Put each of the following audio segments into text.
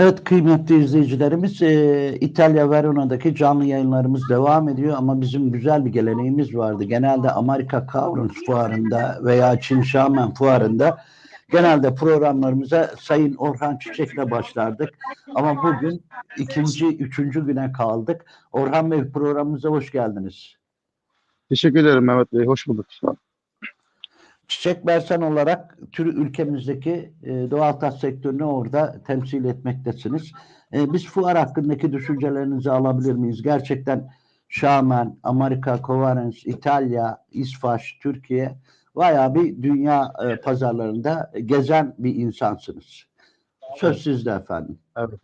Evet kıymetli izleyicilerimiz e, İtalya Verona'daki canlı yayınlarımız devam ediyor ama bizim güzel bir geleneğimiz vardı. Genelde Amerika Kavrun fuarında veya Çin Şamen fuarında genelde programlarımıza Sayın Orhan Çiçek'le başlardık. Ama bugün ikinci, üçüncü güne kaldık. Orhan Bey programımıza hoş geldiniz. Teşekkür ederim Mehmet Bey. Hoş bulduk. Çiçek Bersen olarak tür ülkemizdeki e, doğal tas sektörünü orada temsil etmektesiniz. E, biz fuar hakkındaki düşüncelerinizi alabilir miyiz? Gerçekten Şamen, Amerika, Kovanens, İtalya, İsfaş, Türkiye bayağı bir dünya e, pazarlarında gezen bir insansınız. Söz sizde efendim. Evet.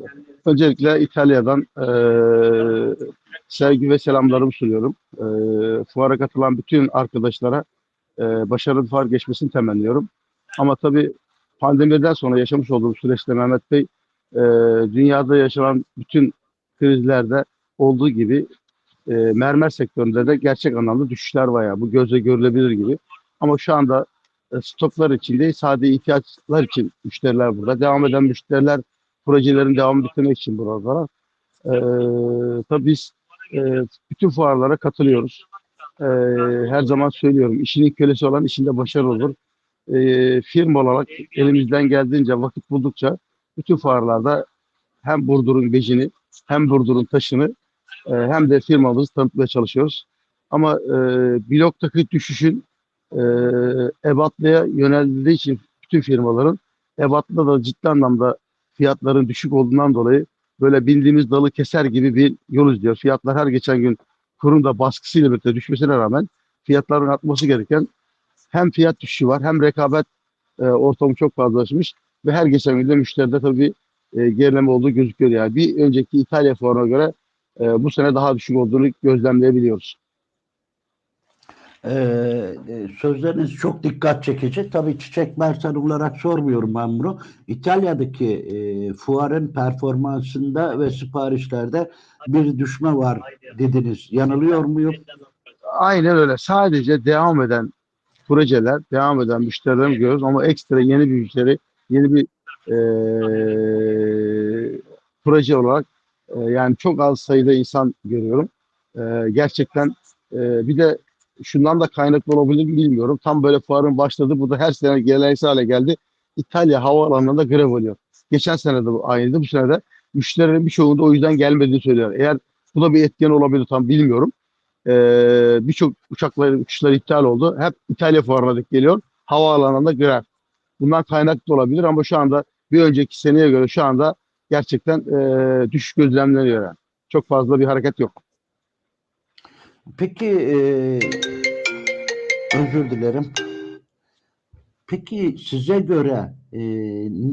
Öncelikle İtalya'dan eee sevgi ve selamlarımı sunuyorum. Eee fuara katılan bütün arkadaşlara eee başarılı fuar geçmesini temenniyorum. Ama tabii pandemiden sonra yaşamış olduğum süreçte Mehmet Bey eee, dünyada yaşanan bütün krizlerde olduğu gibi eee, mermer sektöründe de gerçek anlamda düşüşler var ya. Bu gözle görülebilir gibi. Ama şu anda e, stoklar için değil sadece ihtiyaçlar için müşteriler burada. Devam eden müşteriler projelerin devamını bitirmek için buralara. Ee, tabii biz e, bütün fuarlara katılıyoruz. Ee, her zaman söylüyorum işinin kölesi olan işinde başarılı olur. Ee, firma olarak elimizden geldiğince vakit buldukça bütün fuarlarda hem Burdur'un becini hem Burdur'un taşını e, hem de firmamızı tanıtmaya çalışıyoruz. Ama e, bloktaki düşüşün e, ebatlıya yöneldiği için bütün firmaların ebatlıda da ciddi anlamda fiyatların düşük olduğundan dolayı böyle bildiğimiz dalı keser gibi bir yol izliyor. Fiyatlar her geçen gün kurun da baskısıyla birlikte düşmesine rağmen fiyatların artması gereken hem fiyat düşüşü var hem rekabet e, ortamı çok fazlalaşmış ve her geçen gün de müşteride tabii e, gerileme olduğu gözüküyor. Yani bir önceki İtalya fuarına göre e, bu sene daha düşük olduğunu gözlemleyebiliyoruz. Ee, e, sözleriniz çok dikkat çekici. Tabii Çiçek Mersen olarak sormuyorum ben bunu. İtalya'daki e, fuarın performansında ve siparişlerde bir düşme var dediniz. Yanılıyor muyum? Aynen öyle. Sadece devam eden projeler, devam eden müşterilerimizi görüyoruz ama ekstra yeni bir müşteri, yeni bir eee, proje olarak eee, yani çok az sayıda insan görüyorum. Eee, gerçekten eee, bir de şundan da kaynaklı olabilir mi bilmiyorum. Tam böyle fuarın başladı. Bu da her sene geleneksel hale geldi. İtalya havaalanında grev oluyor. Geçen sene de aynıydı. Bu sene de müşterilerin birçoğunda o yüzden gelmediğini söylüyor. Eğer bu da bir etken olabilir tam bilmiyorum. Ee, birçok uçaklar uçuşlar iptal oldu. Hep İtalya fuarına denk geliyor. Havaalanında grev. Bundan kaynaklı olabilir ama şu anda bir önceki seneye göre şu anda gerçekten e, düşüş gözlemleniyor. Yani. Çok fazla bir hareket yok. Peki e, özür dilerim. Peki size göre e,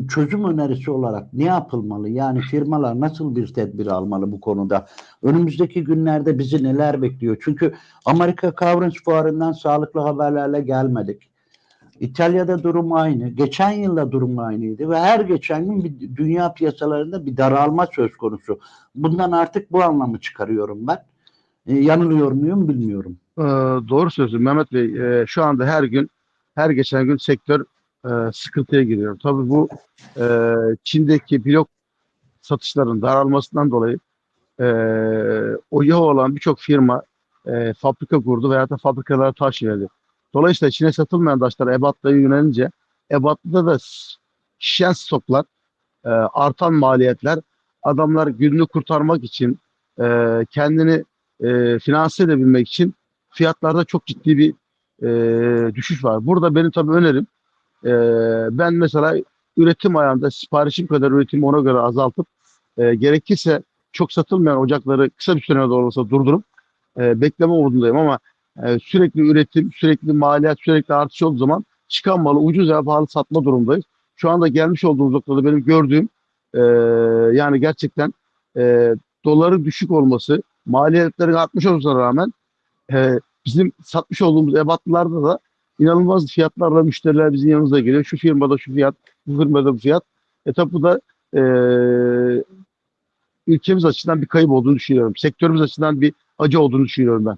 çözüm önerisi olarak ne yapılmalı? Yani firmalar nasıl bir tedbir almalı bu konuda? Önümüzdeki günlerde bizi neler bekliyor? Çünkü Amerika Conference Fuarı'ndan sağlıklı haberlerle gelmedik. İtalya'da durum aynı. Geçen yılda durum aynıydı ve her geçen gün bir dünya piyasalarında bir daralma söz konusu. Bundan artık bu anlamı çıkarıyorum ben. E, yanılıyor muyum bilmiyorum. Ee, doğru söylüyorsun Mehmet Bey. Ee, şu anda her gün, her geçen gün sektör e, sıkıntıya giriyor. Tabii bu e, Çin'deki blok satışların daralmasından dolayı e, oya olan birçok firma e, fabrika kurdu veya da fabrikalara taş verdi. Dolayısıyla Çin'e satılmayan taşlar ebatlıya yönelince ebatlıda da şişen stoklar, e, artan maliyetler, adamlar gününü kurtarmak için e, kendini e, finanse edebilmek için fiyatlarda çok ciddi bir e, düşüş var. Burada benim tabii önerim e, ben mesela üretim ayağında siparişim kadar üretimi ona göre azaltıp e, gerekirse çok satılmayan ocakları kısa bir sürede olursa durdurup e, bekleme modundayım ama e, sürekli üretim, sürekli maliyet, sürekli artış olduğu zaman çıkan malı ucuz veya pahalı satma durumdayız. Şu anda gelmiş olduğumuz noktada benim gördüğüm e, yani gerçekten e, doların düşük olması, maliyetlerin artmış olmasına rağmen e, bizim satmış olduğumuz ebatlarda da inanılmaz fiyatlarla müşteriler bizim yanımıza geliyor. Şu firmada şu fiyat, bu firmada bu fiyat. E tabi bu da e, ülkemiz açısından bir kayıp olduğunu düşünüyorum. Sektörümüz açısından bir acı olduğunu düşünüyorum ben.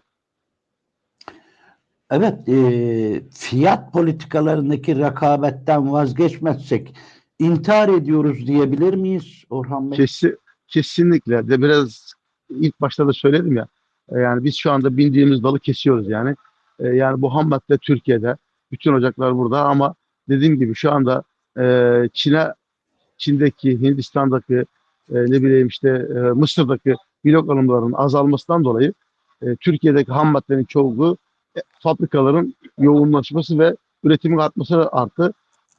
Evet, e, fiyat politikalarındaki rekabetten vazgeçmezsek intihar ediyoruz diyebilir miyiz Orhan Bey? Kesi, kesinlikle de biraz ilk başta da söyledim ya e, yani biz şu anda bindiğimiz dalı kesiyoruz yani. E, yani bu ham madde Türkiye'de. Bütün ocaklar burada ama dediğim gibi şu anda e, Çin'e Çin'deki, Hindistan'daki ne bileyim işte Mısır'daki blok alımlarının azalmasından dolayı Türkiye'deki ham maddenin çoğunluğu fabrikaların yoğunlaşması ve üretimin artması arttı.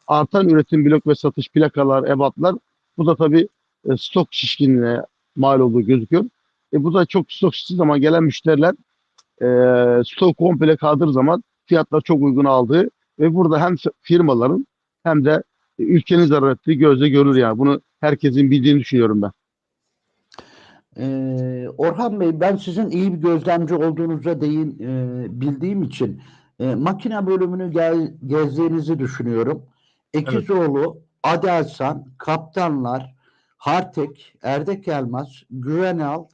Artan üretim blok ve satış plakalar, ebatlar bu da tabii stok şişkinliğine mal olduğu gözüküyor. E, bu da çok stok şiştiği zaman gelen müşteriler e, stok komple kaldığı zaman fiyatlar çok uygun aldığı ve burada hem firmaların hem de ülkenin zarar ettiği gözle görülür yani. Bunu herkesin bildiğini düşünüyorum ben. Ee, Orhan Bey ben sizin iyi bir gözlemci olduğunuza değin e, bildiğim için e, makine bölümünü gel, gezdiğinizi düşünüyorum. Ekizoğlu, Adelsan, Kaptanlar, Hartek, Erdek Elmas, Güvenal,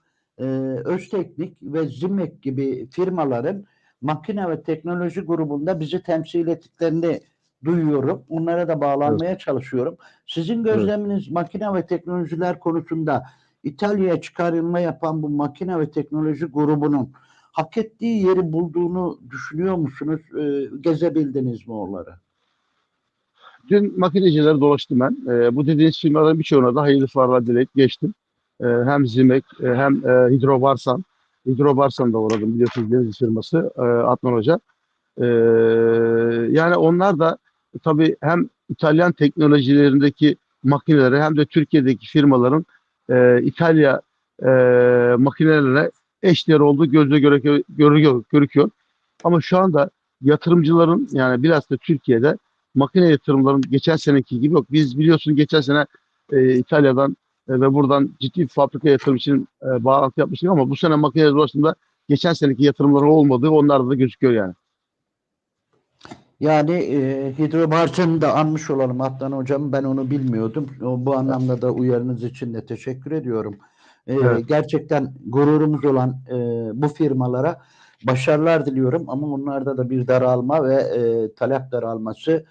e, Özteknik ve Zimek gibi firmaların makine ve teknoloji grubunda bizi temsil ettiklerini duyuyorum. Onlara da bağlanmaya çalışıyorum. Sizin gözleminiz makine ve teknolojiler konusunda İtalya'ya çıkarılma yapan bu makine ve teknoloji grubunun hak ettiği yeri bulduğunu düşünüyor musunuz? Ee, gezebildiniz mi oraları? Dün makinecileri dolaştım ben. E, bu dediğiniz firmaların birçoğuna da hayırlı fuarlar dileyip geçtim. E, hem Zimek e, hem e, Hidrobarsan. Hidrobarsan'da uğradım biliyorsunuz deniz firması e, Hoca. E, yani onlar da tabii hem İtalyan teknolojilerindeki makineleri hem de Türkiye'deki firmaların e, İtalya e, makinelerine eşdeğer olduğu gözle göre, görüyor, görüküyor. Ama şu anda yatırımcıların yani biraz da Türkiye'de makine yatırımların geçen seneki gibi yok. Biz biliyorsun geçen sene e, İtalya'dan e, ve buradan ciddi bir fabrika yatırım için e, bağlantı yapmıştık ama bu sene makine dolaşımında geçen seneki yatırımların olmadığı onlarda da gözüküyor yani. Yani e, hidrobarçını da anmış olalım Adnan Hocam. Ben onu bilmiyordum. O, bu anlamda da uyarınız için de teşekkür ediyorum. E, Evet. Gerçekten gururumuz olan e, bu firmalara başarılar diliyorum. Ama onlarda da bir daralma ve e, talep daralması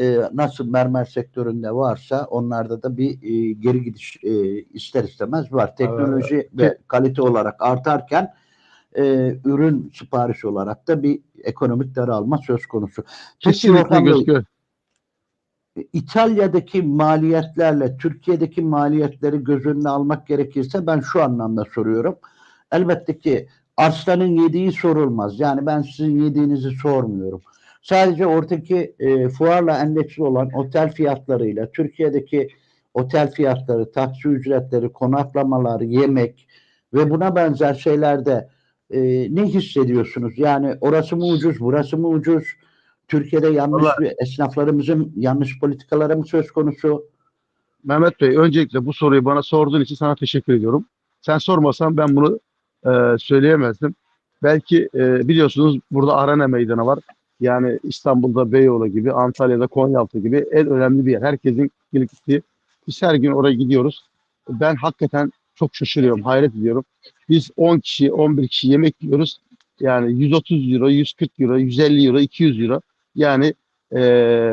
e, nasıl mermer sektöründe varsa onlarda da bir e, geri gidiş e, ister istemez var. Teknoloji ve kalite olarak artarken e, ürün sipariş olarak da bir ekonomik daralma söz konusu. Peki Kesinlikle gözüküyor. İtalya'daki maliyetlerle Türkiye'deki maliyetleri göz önüne almak gerekirse ben şu anlamda soruyorum. Elbette ki arslanın yediği sorulmaz. Yani ben sizin yediğinizi sormuyorum. Sadece oradaki e, fuarla endeksli olan otel fiyatlarıyla Türkiye'deki otel fiyatları, taksi ücretleri, konaklamalar, yemek ve buna benzer şeylerde e, ne hissediyorsunuz? Yani orası mı ucuz, burası mı ucuz? Türkiye'de yanlış Vallahi- bir esnaflarımızın yanlış politikaları mı söz konusu? Mehmet Bey öncelikle bu soruyu bana sorduğun için sana teşekkür ediyorum. Sen sormasan ben bunu e, söyleyemezdim. Belki e, biliyorsunuz burada Arena Meydanı var. Yani İstanbul'da Beyoğlu gibi, Antalya'da Konyaaltı gibi en önemli bir yer. Herkesin gelip gittiği. Biz her gün oraya gidiyoruz. Ben hakikaten çok şaşırıyorum, hayret ediyorum. Biz 10 kişi, 11 kişi yemek yiyoruz. Yani 130 euro, 140 euro, 150 euro, 200 euro. Yani e,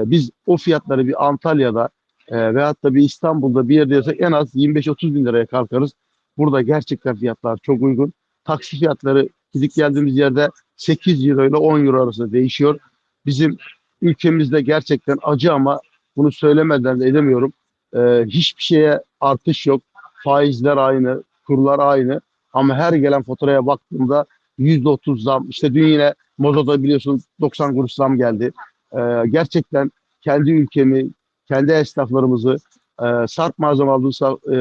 biz o fiyatları bir Antalya'da e, veyahut da bir İstanbul'da bir yerde yesek en az 25-30 bin liraya kalkarız. Burada gerçekten fiyatlar çok uygun. Taksi fiyatları gidip geldiğimiz yerde 8 euro ile 10 euro arasında değişiyor. Bizim ülkemizde gerçekten acı ama bunu söylemeden de edemiyorum. E, hiçbir şeye artış yok. Faizler aynı, kurlar aynı. Ama her gelen faturaya baktığımda %30 zam. İşte dün yine Mozo'da biliyorsun 90 kuruş zam geldi. E, gerçekten kendi ülkemi, kendi esnaflarımızı, e, sarp malzeme aldığımız e,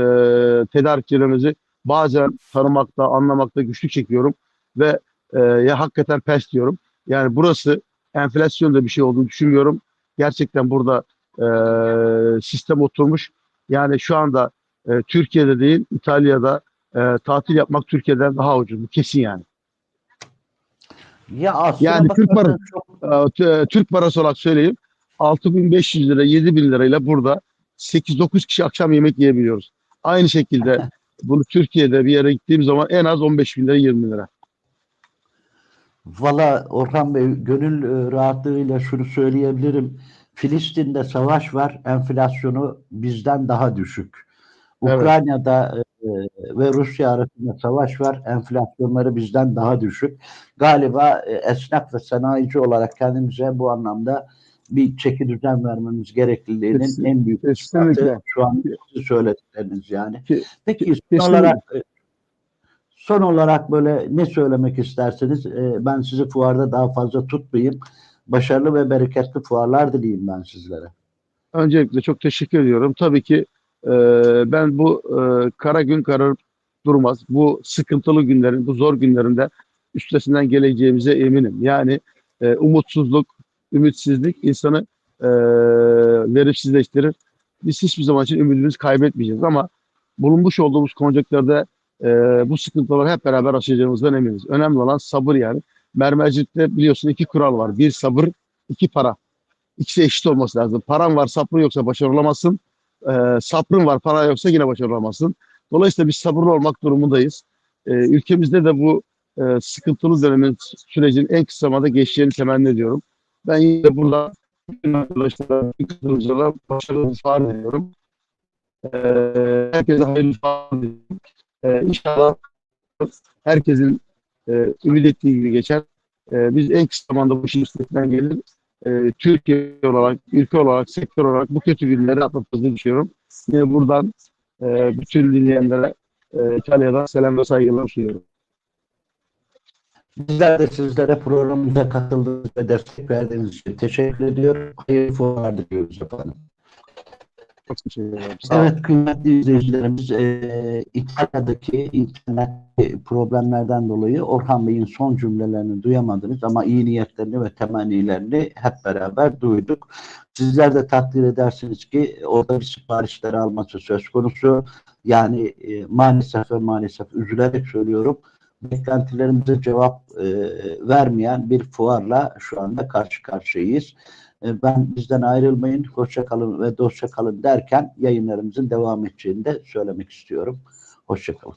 tedarikçilerimizi bazen tanımakta, anlamakta güçlük çekiyorum ve e, ya hakikaten pes diyorum. Yani burası enflasyonda bir şey olduğunu düşünmüyorum. Gerçekten burada e, sistem oturmuş. Yani şu anda e, Türkiye'de değil, İtalya'da e, tatil yapmak Türkiye'den daha ucuz. Bu kesin yani. Ya aslında Yani Türk parası- çok E, t- Türk parası olarak söyleyeyim. 6500 lira, 7000 lirayla burada 8-9 kişi akşam yemek yiyebiliyoruz. Aynı şekilde bunu Türkiye'de bir yere gittiğim zaman en az 15 bin lira, 20 bin lira. Valla Orhan Bey gönül e, rahatlığıyla şunu söyleyebilirim. Filistin'de savaş var, enflasyonu bizden daha düşük. Evet. Ukrayna'da e, ve Rusya arasında savaş var, enflasyonları bizden daha düşük. Galiba e, esnaf ve sanayici olarak kendimize bu anlamda bir çeki düzen vermemiz gerekliliğinin Kesin- en büyük kesinlikle. şu an söyledikleriniz yani. Ki- Peki son olarak e, son olarak böyle ne söylemek isterseniz e, ben sizi fuarda daha fazla tutmayayım. Başarılı ve bereketli fuarlar dileyim ben sizlere. Öncelikle çok teşekkür ediyorum. Tabii ki e, ben bu e, kara gün kararıp durmaz. Bu sıkıntılı günlerin, bu zor günlerinde üstesinden geleceğimize eminim. Yani e, umutsuzluk, ümitsizlik insanı e, verimsizleştirir. Biz hiçbir zaman için ümidimizi kaybetmeyeceğiz ama bulunmuş olduğumuz konjonktürde e, bu sıkıntıları hep beraber aşacağımızdan eminiz. Önemli olan sabır yani. Mermercilikte biliyorsun iki kural var. Bir sabır, iki para. İkisi eşit olması lazım. Paran var, sabrın yoksa başarılı olamazsın. Ee, sabrın var, para yoksa yine başarılı olamazsın. Dolayısıyla biz sabırlı olmak durumundayız. Ee, ülkemizde de bu e, sıkıntılı dönemin sürecin en kısa zamanda geçeceğini temenni ediyorum. Ben yine burada bütün arkadaşlara, bütün katılımcılara başarılı diliyorum. Ee, herkese hayırlı fuar diliyorum. Ee, inşallah herkesin e, ümit ettiği gibi geçer. Ee, biz en kısa zamanda bu işin üstesinden gelir e, Türkiye olarak, ülke olarak, sektör olarak bu kötü günleri atlattığını düşünüyorum. Yine buradan e, bütün dinleyenlere e, İtalya'dan selam ve saygılar sunuyorum. Bizler de sizlere programımıza katıldığınız ve destek verdiğiniz için teşekkür ediyorum. Hayırlı fuarlar diliyoruz efendim. Evet kıymetli izleyicilerimiz e, İtalya'daki internet problemlerden dolayı Orhan Bey'in son cümlelerini duyamadınız ama iyi niyetlerini ve temennilerini hep beraber duyduk. Sizler de takdir edersiniz ki orada bir siparişleri alması söz konusu. Yani e, maalesef ve maalesef üzülerek söylüyorum beklentilerimize cevap e, vermeyen bir fuarla şu anda karşı karşıyayız. E, Ben bizden ayrılmayın, hoşça kalın ve dostça kalın derken yayınlarımızın devam edeceğini de söylemek istiyorum. Hoşça kalın.